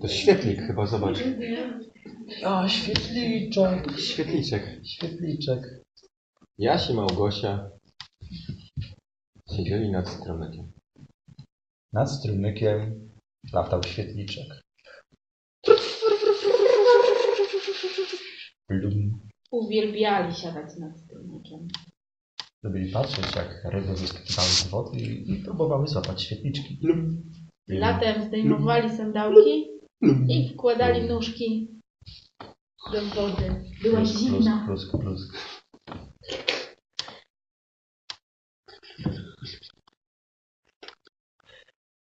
To jest świetlik chyba, zobacz. A, świetliczek. Świetliczek. Świetliczek. Jaś i Małgosia siedzieli nad stromykiem. Nad strumykiem latał świetliczek. Blum. Uwielbiali siadać nad strumykiem. Lubili patrzeć, jak ryby wyskakiwały z wody i, i próbowały złapać świetliczki. Blum. Latem zdejmowali sandałki i wkładali nóżki do wody. Była Plusk, zimna. plusk, plusk.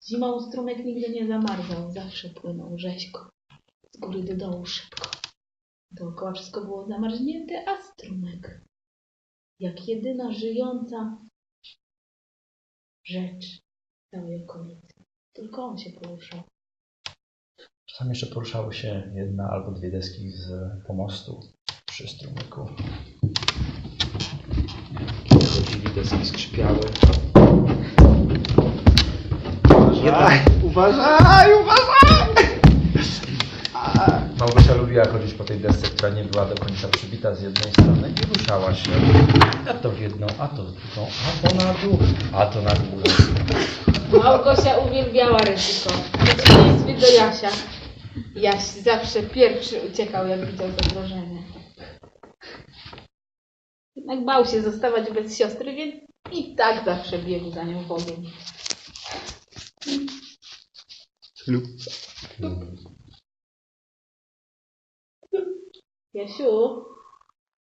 Zimą strumek nigdy nie zamarzał, zawsze płynął rzeźko. Z góry do dołu szybko. Dookoła wszystko było zamarznięte, a strumyk, jak jedyna żyjąca rzecz całej okolicy. Tylko on się poruszał. Czasami jeszcze poruszały się jedna albo dwie deski z pomostu przy strumyku. Chodzili, deski skrzypiały. Uważaj, uważaj, uważaj! Małgosia lubiła chodzić po tej desce, która nie była do końca przybita z jednej strony i ruszała się. A to w jedną, a to w drugą, a to na dół, a to na górę. Małgosia uwielbiała ryzyko. W przeciwieństwie do Jasia. Jaś zawsze pierwszy uciekał, jak widział zagrożenie. Jednak bał się zostawać bez siostry, więc i tak zawsze biegł za nią w ogień. Lub. Jasiu,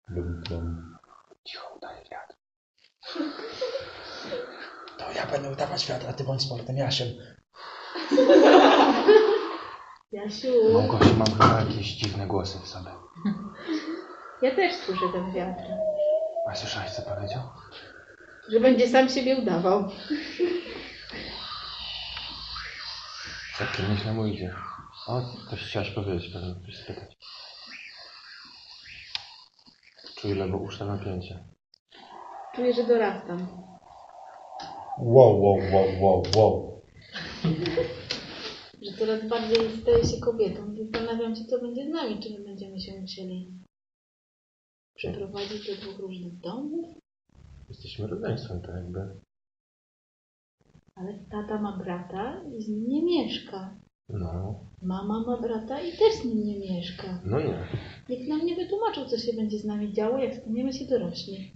blum. Cicho, udaje wiatr. To ja będę udawać wiatr, a ty bądź sportem Jasiem. Jasiu, Małgosiu, mam chyba jakieś dziwne głosy w sobie. ja też słyszę ten wiatr. A słyszałeś, co powiedział? Że będzie sam siebie udawał. Całkiem nieźle mu idzie. O, coś chciałaś powiedzieć, pewnie coś spytać. Czuję lewouszne napięcie. Czuję, że dorastam. Wow, wow, wow, wow, wow. Coraz bardziej staję się kobietą. Zastanawiam się, co będzie z nami. Czy my będziemy się musieli przeprowadzić do dwóch różnych domów? Jesteśmy rodzeństwem, tak jakby. Ale tata ma brata i z nim nie mieszka. No, Mama ma brata i też z nim nie mieszka. no nie. Nikt nam nie wytłumaczył, co się będzie z nami działo, jak staniemy się dorośli.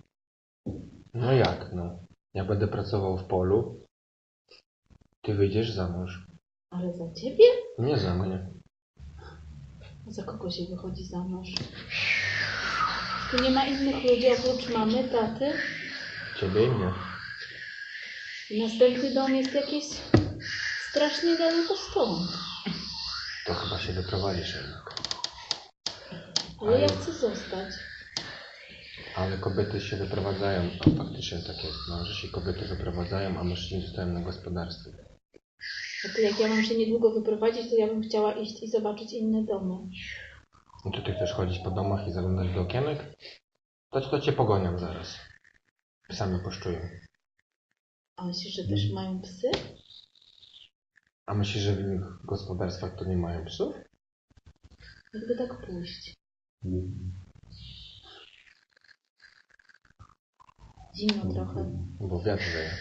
No jak, no. Ja będę pracował w polu. Ty wyjdziesz za mąż. Ale za ciebie? Nie za mnie. Za kogo się wychodzi za mąż? Tu nie ma innych ludzi oprócz mamy, taty. Ciebie i mnie. Następny dom jest jakieś strasznie daleko stąd. To chyba się wyprowadzisz jednak. Ale ja chcę zostać. Ale kobiety się wyprowadzają, a faktycznie tak jest, no, że się kobiety wyprowadzają, a mężczyźni zostają na gospodarstwie. A to jak ja mam się niedługo wyprowadzić, to ja bym chciała iść i zobaczyć inne domy. No to ty chcesz chodzić po domach i zaglądać do okienek? To, to cię pogoniam zaraz. Psami poszczują. A myślisz, że też mają psy? A myślisz, że w innych gospodarstwach to nie mają psów? Jakby tak pójść. Zimno trochę. Bo wiatr wieje.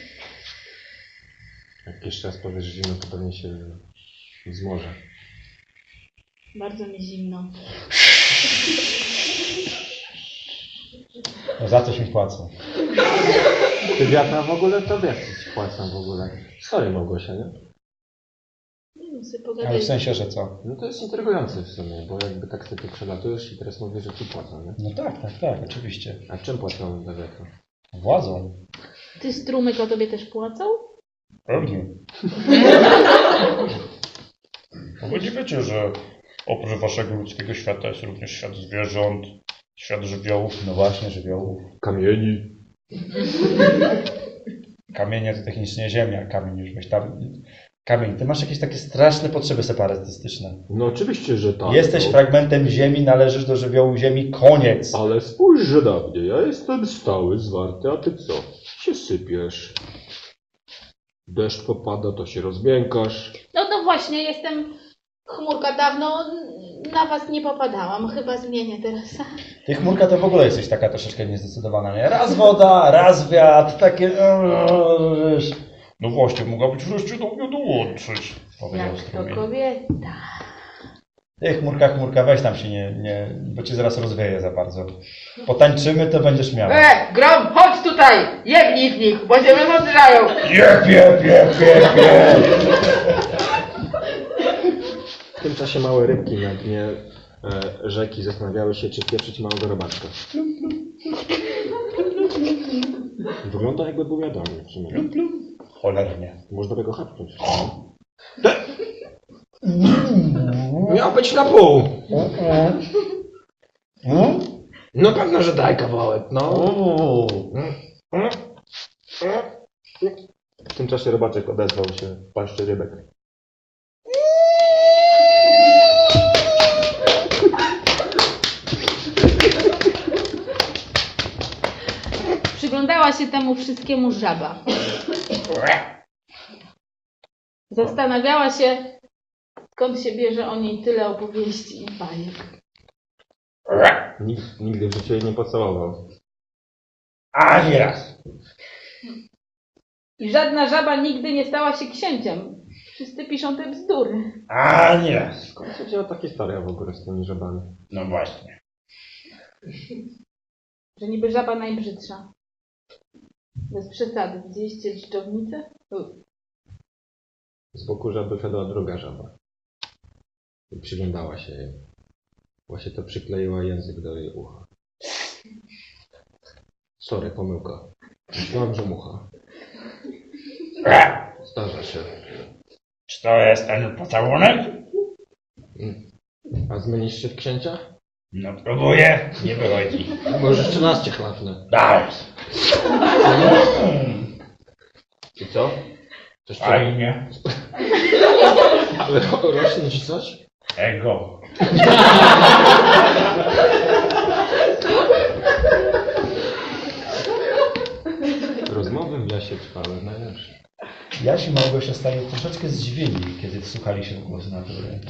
Jak jeszcze raz powiesz zimno, to pewnie się zmoże. Bardzo mi zimno. No za coś mi płacą. Ty wiatra w ogóle, to wiatr ci płacą w ogóle. Sorry Małgosia, nie? Nie wiem, sobie Ale w sensie, że co? No to jest intrygujące w sumie, bo jakby tak sobie tu przelatujesz i teraz mówisz, że ci płacą, nie? No tak, tak, tak, oczywiście. A czym płacą za wiatr? Władzą. Ty strumyk o tobie też płacał? Pewnie. No bo nie wiecie, że oprócz waszego ludzkiego świata jest również świat zwierząt, świat żywiołów. No właśnie, żywiołów. Kamieni. Kamienie to technicznie ziemia, kamień już weź tam. Kamień, ty masz jakieś takie straszne potrzeby separatystyczne. No oczywiście, że tak. Jesteś no. fragmentem ziemi, należysz do żywiołu ziemi, koniec. Ale spójrz na mnie, ja jestem stały, zwarty, a ty co? Się sypiesz. Deszcz popada, to się rozmiękasz. No to właśnie, jestem chmurka. Dawno na was nie popadałam. Chyba zmienię teraz. Ty chmurka to w ogóle jesteś taka troszeczkę niezdecydowana, nie? Raz woda, raz wiatr, takie... wiesz. No właśnie, mogłabyś wreszcie do mnie dołączyć, powiedział Jak to strumień. kobieta. Ty chmurka, chmurka, weź tam się nie, nie, bo cię zaraz rozwieje za bardzo. Potańczymy, to będziesz miała. E, Grom, chodź tutaj! Jebnij w nich, bo się wymądrzają! Jep, jep, jep, jep, jep. W tym czasie małe rybki na dnie e, rzeki zastanawiały się, czy pieprzyć małego robaczka. Wygląda jakby był jadalny w sumie. Cholernie. Można by go chapnąć. Miał być na pół! No pewno, że daj kawałek, no. W tym czasie robaczek odezwał się w paszczy rybek. Przyglądała się temu wszystkiemu żaba. Zastanawiała się, skąd się bierze o niej tyle opowieści i bajek. Nikt nigdy w życiu jej nie pocałował. Ani raz. I żadna żaba nigdy nie stała się księciem. Wszyscy piszą te bzdury. Ani raz. Skąd się wzięła ta historia w ogóle z tymi żabami? No właśnie. Że niby żaba najbrzydsza. Bez przesady. Widzieliście dżdżownicę? U, Z boku żaby szedła druga żaba. Przyglądała się jej. Właśnie to przykleiła język do jej ucha. Sorry, pomyłka. Myślałem, że mucha. Zdarza się. Czy to jest ten pocałunek? A zmienisz się w księcia? No próbuję, nie wychodzi. Może 13 chlapnę. Daj, I co? Coś co? fajnie. Ale ro- rośnie ci coś? Ego. Rozmowy w lesie trwały najlepsze. Jaś i Małgosia stali troszeczkę zdziwieni, kiedy wsłuchali się w głos natury.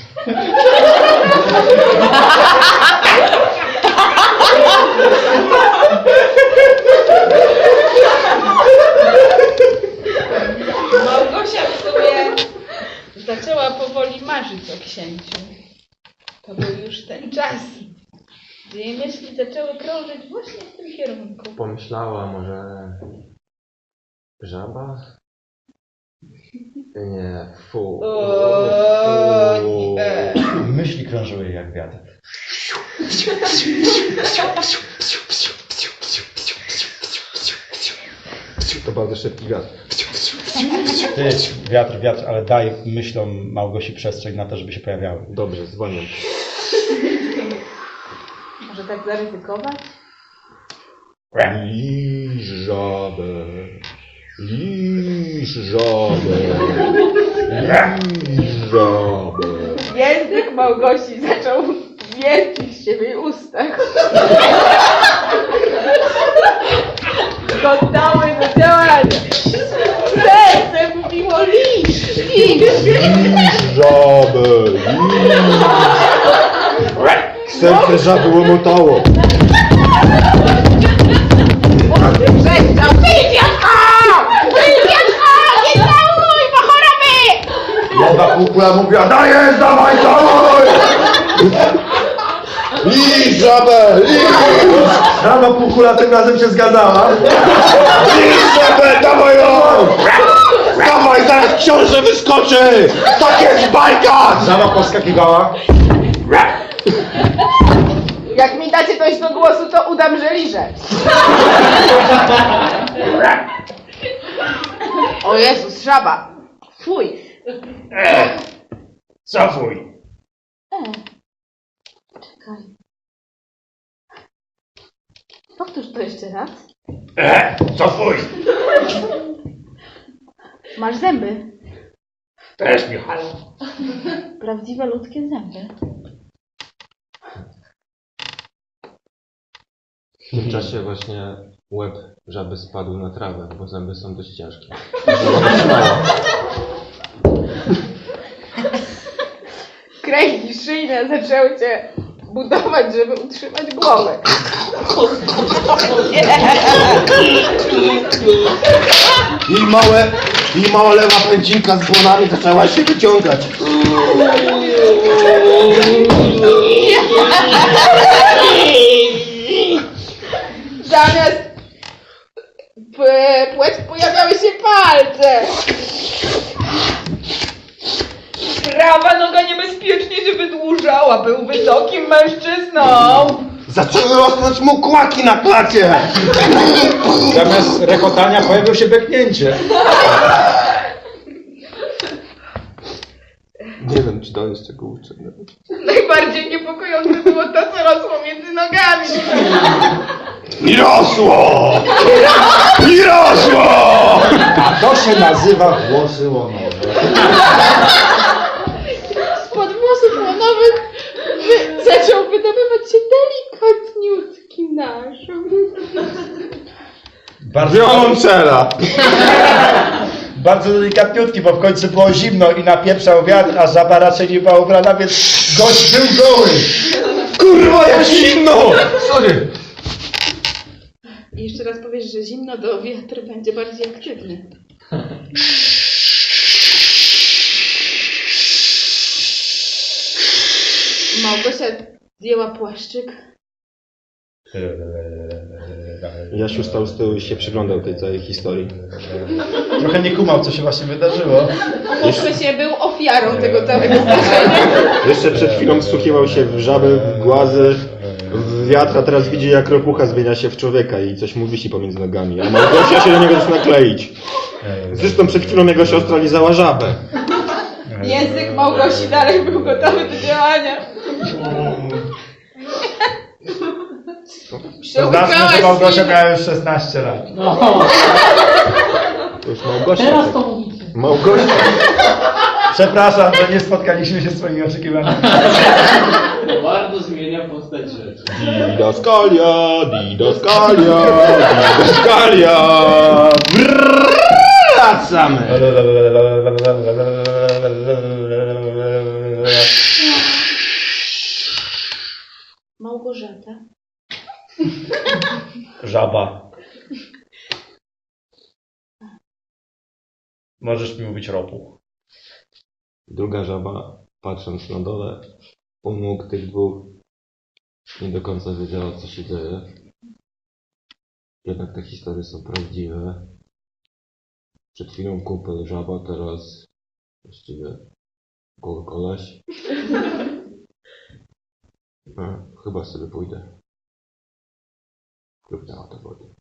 Małgosia w sobie zaczęła powoli marzyć o księciu. To był już ten czas, gdzie jej myśli zaczęły krążyć właśnie w tym Pomyślała może... Żaba? Nie, fu. O, fu. nie. Myśli krążyły jej jak wiatr. To bardzo szybki wiatr. Ty, wiatr, wiatr, ale daj myślom Małgosi przestrzeń na to, żeby się pojawiały. Dobrze, dzwonię. Może tak zaryzykować? Liż żabę. Liż żabę. Liż żabę. Język Małgosi zaczął wiercić się w jej ustach. Gotowy do działania. Serce mówiło lisz, lisz. Liż żabę. Liż. Serce żaby łomotało. Kukula mówiła, dajesz, dawaj, dawaj! Liż żabę. Liż. Rano kukula tym razem się zgadzała. Liż żabę. Dawaj ją. Dawaj, zaraz książę wyskoczy. Tak jest bajka. Żaba poskakiwała. Jak mi dacie coś do głosu, to udam, że liżę. O Jezus, żaba. Fuj. Cofuj. E, czekaj. Powtórz to jeszcze raz. E, cofuj. Masz zęby. Też mi halo. Prawdziwe ludzkie zęby. W tym czasie właśnie łeb żaby spadł na trawę, bo zęby są dość ciężkie. kamienia zaczęły cię budować, żeby utrzymać głowę. I małe, i mała lewa pędzinka z błonami zaczęła się wyciągać. Zamiast p- płeć pojawiały się palce. Prawa noga niebezpiecznie się wydłużała. Był wysokim mężczyzną. Zaczęły rosnąć mu kłaki na klacie. Zamiast rechotania pojawiło się beknięcie. Nie wiem, czy to jest czego uczę. Najbardziej niepokojące było to, co rosło między nogami. I rosło! I rosło! A to się nazywa włosy łonowe. Zaczął wydobywać się delikatniutki narząd. Bardzo, Wiolonczela! bardzo delikatniutki, bo w końcu było zimno i napieprzał wiatr, a żaba raczej nie była ubrana, więc gość był goły. Kurwa, jak zimno! Sorry. I jeszcze raz powiesz, że zimno, to wiatr będzie bardziej aktywny. Małgosia zdjęła płaszczyk. Jasiu stał z tyłu i się przyglądał tej całej historii. Trochę nie kumał, co się właśnie wydarzyło. Muszę się był ofiarą tego całego zdarzenia. Jeszcze przed chwilą wsłuchiwał się w żaby, w głazy, w wiatr, a teraz widzi jak ropucha zmienia się w człowieka i coś mu wisi pomiędzy nogami, a Małgosia się do niego zaczyna kleić. Zresztą przed chwilą jego siostra lizała żabę. Język Małgosi dalej był gotowy do działania. To znaczy, że Małgosia miała już 16 lat. To już Małgosia. Teraz to mówicie. Małgosia. Przepraszam, że nie spotkaliśmy się z twoimi oczekiwaniami. Bardzo zmienia postać rzeczy. Didaskalia, didaskalia, didaskalia. Wracamy. Żaba. Możesz mi mówić ropu. Druga żaba, patrząc na dole, u nóg tych dwóch, nie do końca wiedziała, co się dzieje. Jednak te historie są prawdziwe. Przed chwilą kumpel żaba, teraz właściwie goły koleś. No, chyba sobie pójdę. Na to wody.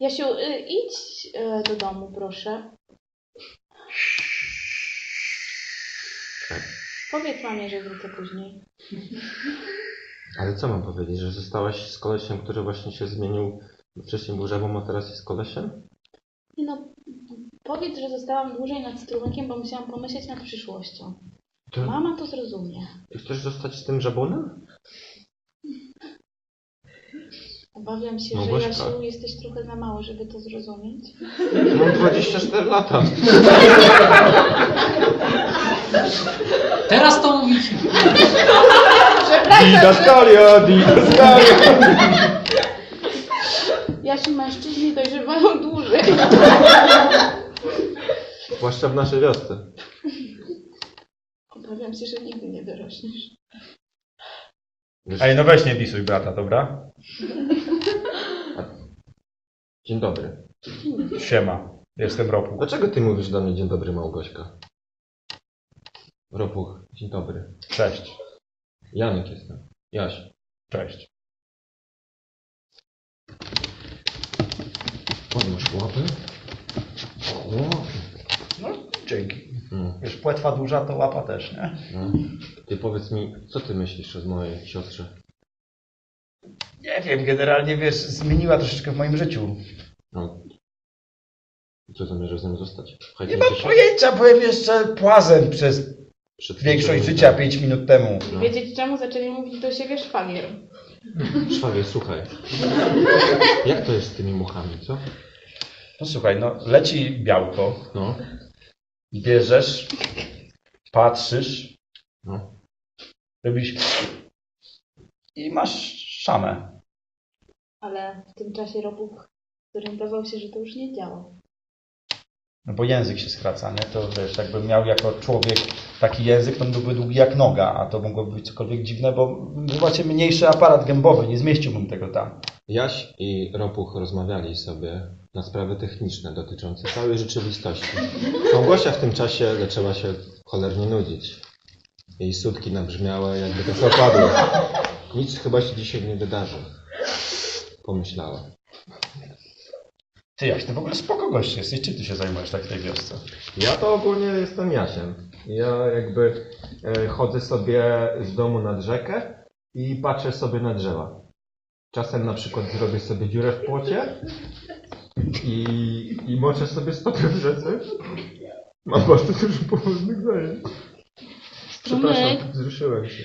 Jasiu, y, idź y, do domu, proszę. Tak. Powiedz mamie, że wrócę później. Ale co mam powiedzieć, że zostałaś z kolesiem, który właśnie się zmienił, wcześniej był żabą, a teraz jest kolesiem? Nie no, powiedz, że zostałam dłużej nad strumykiem, bo musiałam pomyśleć nad przyszłością. To Mama to zrozumie. ty chcesz zostać z tym żabonem? Obawiam się, że Małgośka. Jasiu jesteś trochę za mały, żeby to zrozumieć. Mam 24 lata. Teraz to mówicie. Didaskalia, didaskalia. Jasiu, mężczyźni dojrzewają dłużej. Zwłaszcza w naszej wiosce. Obawiam się, że nigdy nie dorośniesz. Ej, no weź nie disuj brata, dobra? Dzień dobry. Siema. Jestem ropu. Dlaczego ty mówisz do mnie dzień dobry, Małgośka? Ropuch, dzień dobry. Cześć. Janek jestem. Jaś. Cześć. Podnoś łapę. O, No, dzięki. Wiesz, płetwa duża to łapa też, nie? no. Ty powiedz mi, co ty myślisz o mojej siostrze? Nie wiem, generalnie wiesz, zmieniła troszeczkę w moim życiu. No. Co zamierzasz z nią zostać? Nie mam się? pojęcia, byłem jeszcze płazem przez Przed większość tym, życia 5 minut temu. No. Wiedzieć czemu zaczęli mówić do siebie szwagier. Szwagier, słuchaj. Jak to jest z tymi muchami, co? No słuchaj, no leci białko, No. bierzesz patrzysz, No. robisz i masz szamę. Ale w tym czasie Robuch zorientował się, że to już nie działa. No bo język się skraca, nie? To wiesz, jakby miał jako człowiek taki język, to byłby długi jak noga, a to mogłoby być cokolwiek dziwne, bo macie mniejszy aparat gębowy, nie zmieściłbym tego tam. Jaś i Ropuch rozmawiali sobie na sprawy techniczne dotyczące całej rzeczywistości. Małgosia w tym czasie zaczęła się cholernie nudzić. Jej sutki nabrzmiałe, jakby trochę opadły. Nic chyba się dzisiaj nie wydarzy. Pomyślała. Ty Jaś, ty w ogóle spoko gość jesteś, czym ty się zajmujesz tak w tej wiosce? Ja to ogólnie jestem Jasiem. Ja jakby e, chodzę sobie z domu nad rzekę i patrzę sobie na drzewa. Czasem na przykład zrobię sobie dziurę w płocie i, i moczę sobie stopę w rzece. Mam bardzo dużo poważnych zajęć. Strumyk, Przepraszam, wzruszyłem się.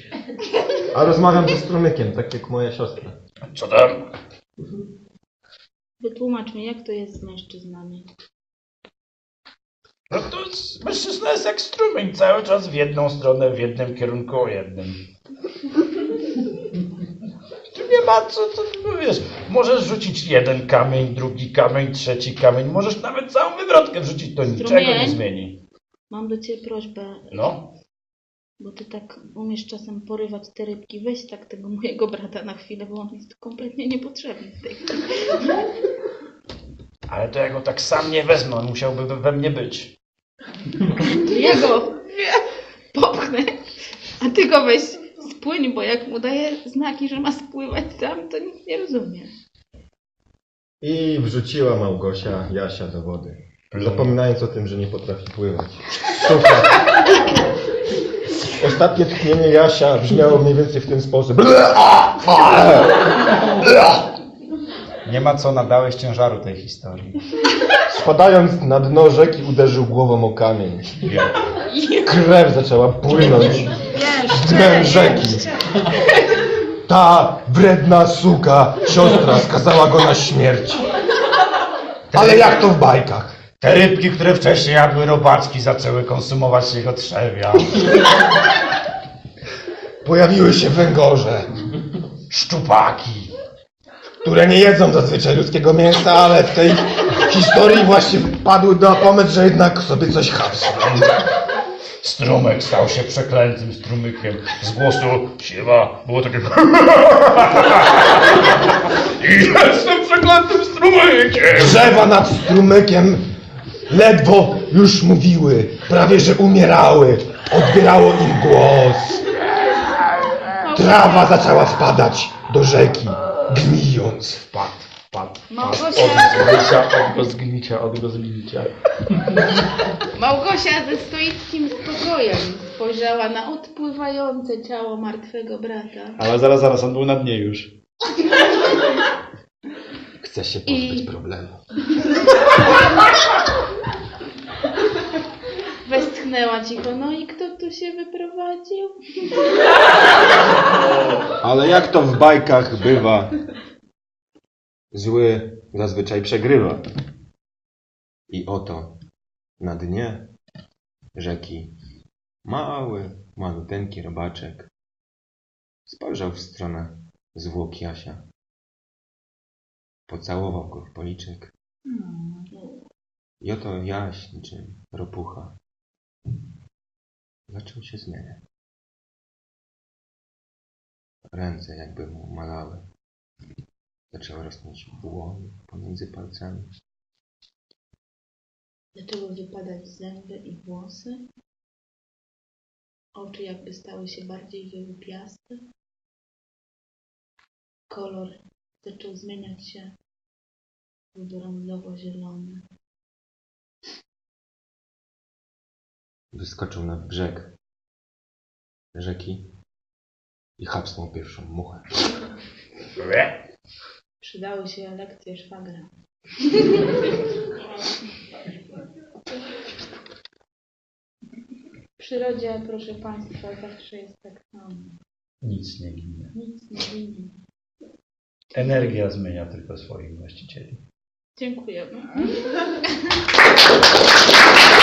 A rozmawiam ze strumykiem, tak jak moja siostra. Co tam? Wytłumacz mi, jak to jest z mężczyznami. No to jest- mężczyzna jest jak strumień, cały czas w jedną stronę, w jednym kierunku o jednym. Tu nie ma co, co no wiesz, możesz rzucić jeden kamień, drugi kamień, trzeci kamień, możesz nawet całą wywrotkę wrzucić, to niczego nie Strumień? zmieni. Mam do Ciebie prośbę, No, bo Ty tak umiesz czasem porywać te rybki. Weź tak tego mojego brata na chwilę, bo on jest kompletnie niepotrzebny w tej chwili. ale to ja go tak sam nie wezmę, on musiałby we- mnie być. Ja go popchnę, a Ty go weź spłyń, bo jak mu daję znaki, że ma spływać sam, to nic nie rozumie. I wrzuciła Małgosia Jasia do wody. Zapominając o tym, że nie potrafi pływać. Super. Ostatnie tchnienie Jasia brzmiało mniej więcej w ten sposób. Nie ma co nadałeś ciężaru tej historii. Spadając na dno rzeki uderzył głową o kamień. Krew zaczęła płynąć dnem rzeki. Ta wredna suka, siostra, skazała go na śmierć. Ale jak to w bajkach? Te rybki, które wcześniej jadły robaczki, zaczęły konsumować jego trzewia. Pojawiły się węgorze, Szczupaki. które nie jedzą zazwyczaj ludzkiego mięsa, ale w tej historii właśnie wpadły na pomysł, że jednak sobie coś hapsną. Strumek stał się przeklętym strumykiem. Z głosu siema było takie... I jestem przeklętym strumykiem! Drzewa nad strumykiem ledwo już mówiły, prawie że umierały. Odbierało im głos. Trawa zaczęła wpadać do rzeki, gnijąc. Wpadł, wpadł. Małgosia, Od rozgnicia, od rozgnicia. Małgosia ze stoickim spokojem spojrzała na odpływające ciało martwego brata. Ale zaraz, zaraz, on był na dnie już. Chce się I- pozbyć problemu. Westchnęła cicho, no i kto tu się wyprowadził? Ale jak to w bajkach bywa, zły zazwyczaj przegrywa. I oto na dnie rzeki mały, maluteńki robaczek spojrzał w stronę zwłok Jasia. Pocałował go w policzek. I oto Jaś, niczym ropucha, zaczął się zmieniać. Ręce jakby mu malały. Zaczęły rosnąć błony pomiędzy palcami. Zaczęły wypadać zęby i włosy. Oczy jakby stały się bardziej wyłupiaste. Kolor zaczął zmieniać się w brązowo-zielony. Wyskoczył na brzeg rzeki i chapsnął pierwszą muchę. Przydały się lekcje szwagra. W przyrodzie, proszę Państwa, zawsze jest tak samo. Nic nie ginie. Nic nie ginie. Energia zmienia tylko swoich właścicieli. Dziękujemy.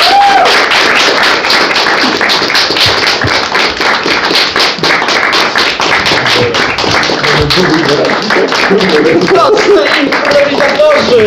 Proste improwizatorzy!